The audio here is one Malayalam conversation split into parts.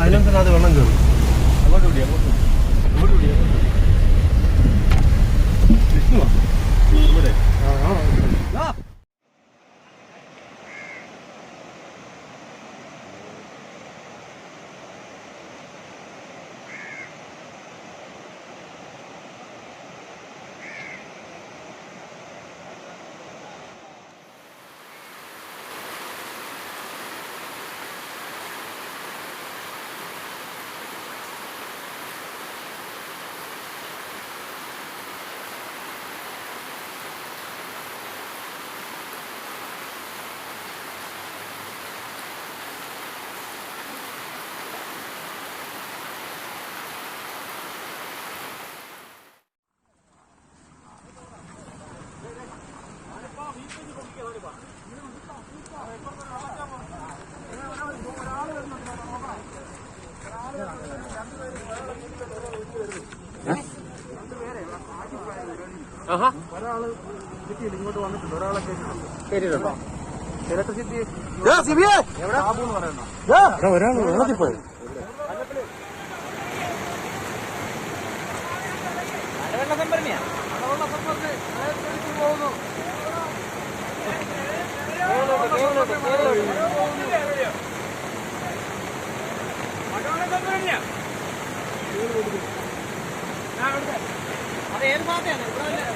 സൈലൻസിനകത്ത് വെള്ളം കയറും. അങ്ങോട്ട് വിടി ഒരാൾ സിറ്റിയിൽ ഇങ്ങോട്ട് വന്നിട്ടുണ്ട്. ഒരാളെ കേട്ടിട്ടുണ്ടോ. ഇലക്ട്രിസിറ്റി ബാബു എന്ന് പറയുന്ന. ഒരാൾ വെള്ളത്തിൽ പോയി. कहाँ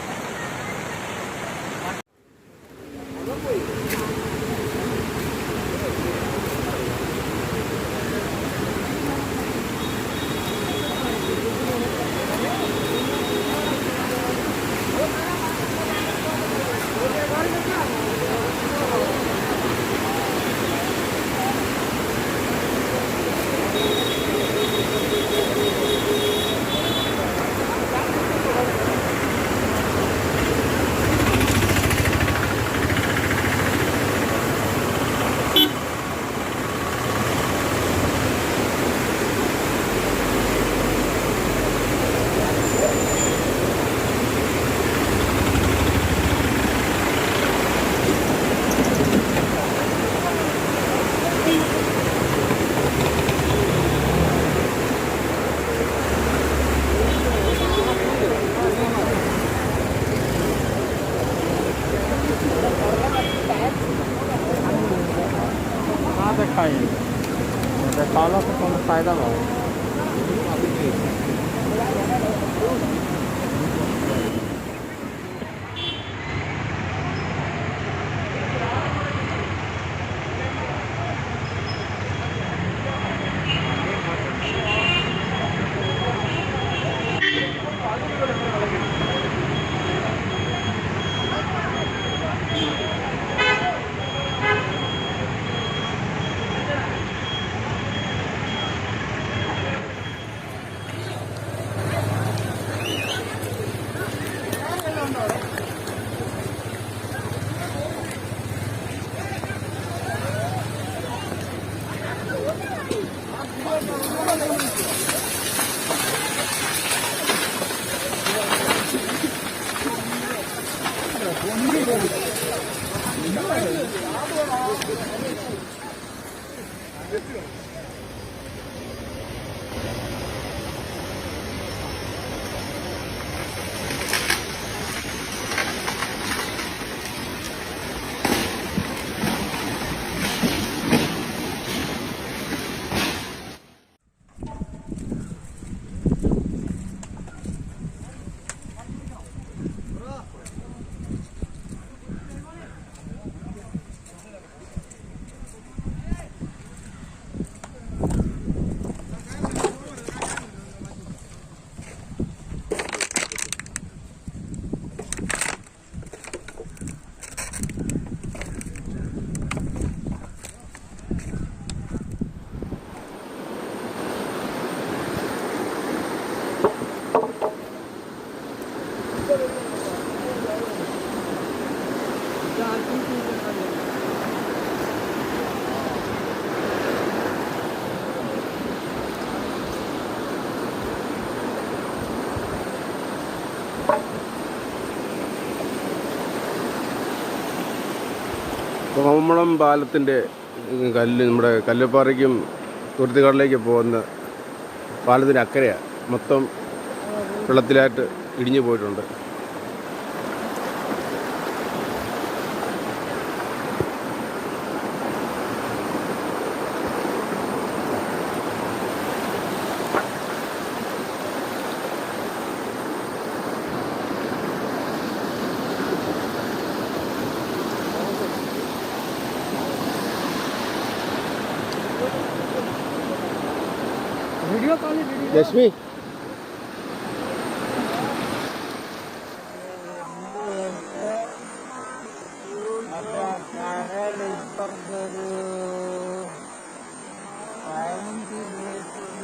แต่ตอนเราเป็นคนไฟตลอด കോമളം പാലത്തിന്റെ കല്ല് നമ്മുടെ കല്ലുപ്പാറയ്ക്കും തുരുത്തിക്കാടിലേക്ക് പോകുന്ന പാലത്തിന്റെ അക്കരയാണ്. മൊത്തം വെള്ളത്തിലായിട്ട് ഇടിഞ്ഞു പോയിട്ടുണ്ട്. वीडियो कॉल वीडियो ലക്ഷ്മി കരളിപ്പറത്തൊരു പതിനഞ്ച്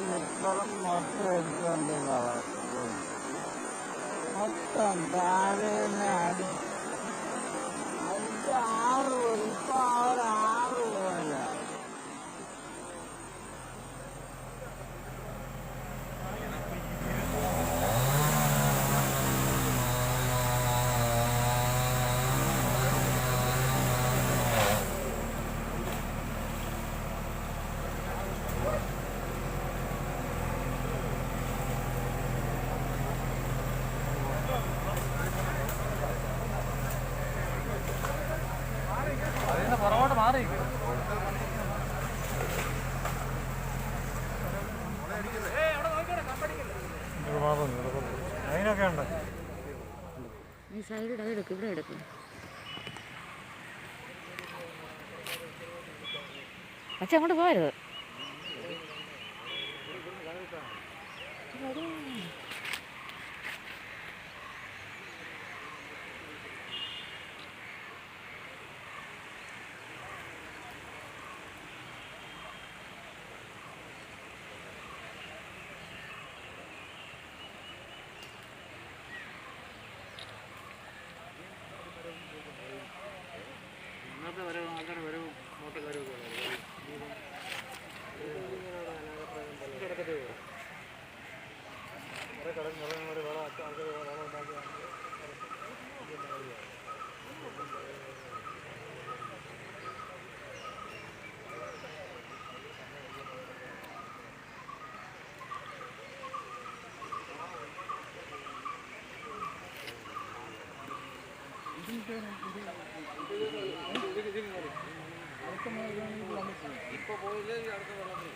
ലിറ്ററും മൊത്തം എടുത്തുകൊണ്ട് വളർത്തും മൊത്തം താഴെ അടി അഞ്ച് ആറ് ഈ സൈഡ് അത് എടുക്കും ഇവിടെ എടുക്കും. അച്ഛൻ അങ്ങോട്ട് പോരുത്. ഇപ്പോഴത്തെ വരവും ആൾക്കാരുടെ വരവും ഒക്കെ കുറേ കടൽ വേറെ Thank you. ഇപ്പോൾ പോയില്ലെങ്കിൽ അടുത്ത വെള്ളത്തിൽ